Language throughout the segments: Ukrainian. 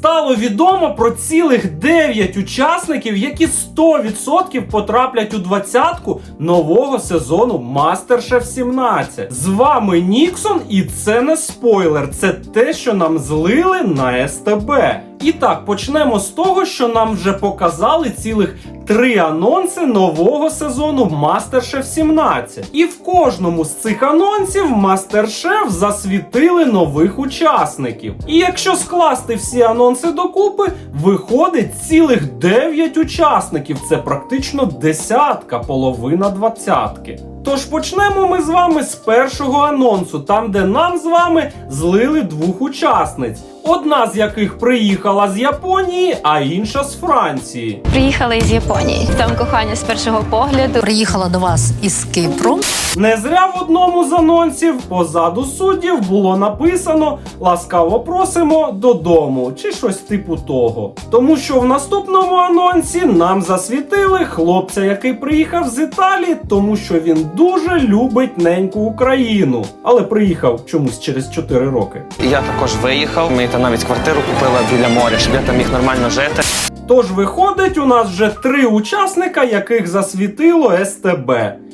стало відомо про цілих 9 учасників, які 100% потраплять у двадцятку нового сезону MasterChef 17. З вами Ніксон, і це не спойлер, це те, що нам злили на СТБ. І так, почнемо з того, що нам вже показали цілих три анонси нового сезону MasterChef 17. І в кожному з цих анонсів MasterChef засвітили нових учасників. І якщо скласти всі анонси докупи, виходить цілих 9 учасників. Це практично десятка, половина двадцятки. Тож почнемо ми з вами з першого анонсу, там де нам з вами злили двох учасниць. Одна з яких приїхала з Японії, а інша з Франції. Приїхала із Японії. Там кохання з першого погляду. Приїхала до вас із Кипру. Не зря в одному з анонсів позаду суддів було написано ласкаво просимо додому чи щось типу того. Тому що в наступному анонсі нам засвітили хлопця, який приїхав з Італії, тому що він дуже любить неньку Україну, але приїхав чомусь через 4 роки. Я також виїхав. Ми там навіть квартиру купили біля моря, щоб я там міг нормально жити. Тож виходить, у нас вже три учасника, яких засвітило СТБ.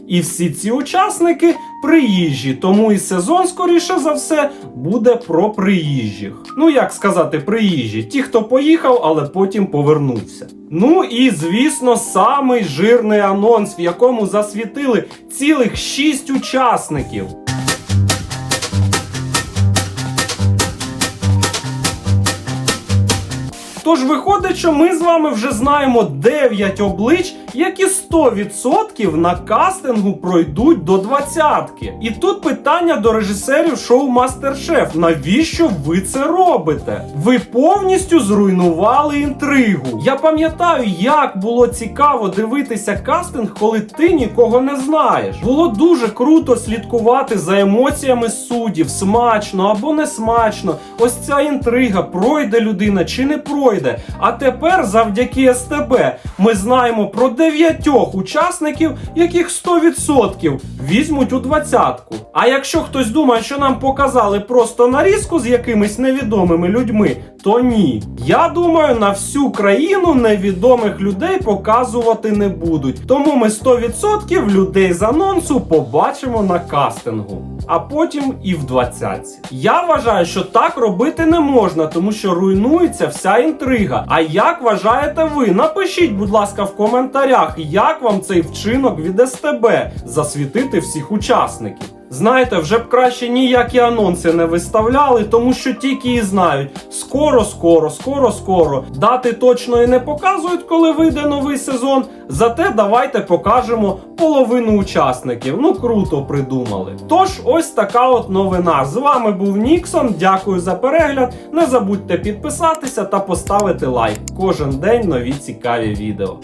І всі ці учасники приїжджі, тому і сезон, скоріше за все, буде про приїжджих. Ну як сказати, приїжджі, ті, хто поїхав, але потім повернувся. Ну і звісно, самий жирний анонс, в якому засвітили цілих шість учасників. Тож виходить, що ми з вами вже знаємо 9 облич, які 100% на кастингу пройдуть до двадцятки. І тут питання до режисерів шоу Мастер-Шеф. Навіщо ви це робите? Ви повністю зруйнували інтригу. Я пам'ятаю, як було цікаво дивитися кастинг, коли ти нікого не знаєш. Було дуже круто слідкувати за емоціями суддів, смачно або не смачно. Ось ця інтрига, пройде людина чи не пройде. А тепер, завдяки СТБ, ми знаємо про дев'ятьох учасників, яких 100% візьмуть у двадцятку. А якщо хтось думає, що нам показали просто нарізку з якимись невідомими людьми, то ні. Я думаю, на всю країну невідомих людей показувати не будуть. Тому ми 100% людей з анонсу побачимо на кастингу. А потім і в двадцятці. Я вважаю, що так робити не можна, тому що руйнується вся інтрига. А як вважаєте ви? Напишіть, будь ласка, в коментарях, як вам цей вчинок від СТБ засвітити всіх учасників. Знаєте, вже б краще ніякі анонси не виставляли, тому що тільки і знають скоро, скоро, скоро, скоро. Дати точно і не показують, коли вийде новий сезон. Зате давайте покажемо половину учасників. Ну круто придумали. Тож, ось така от новина. З вами був Ніксон. Дякую за перегляд. Не забудьте підписатися та поставити лайк. Кожен день нові цікаві відео.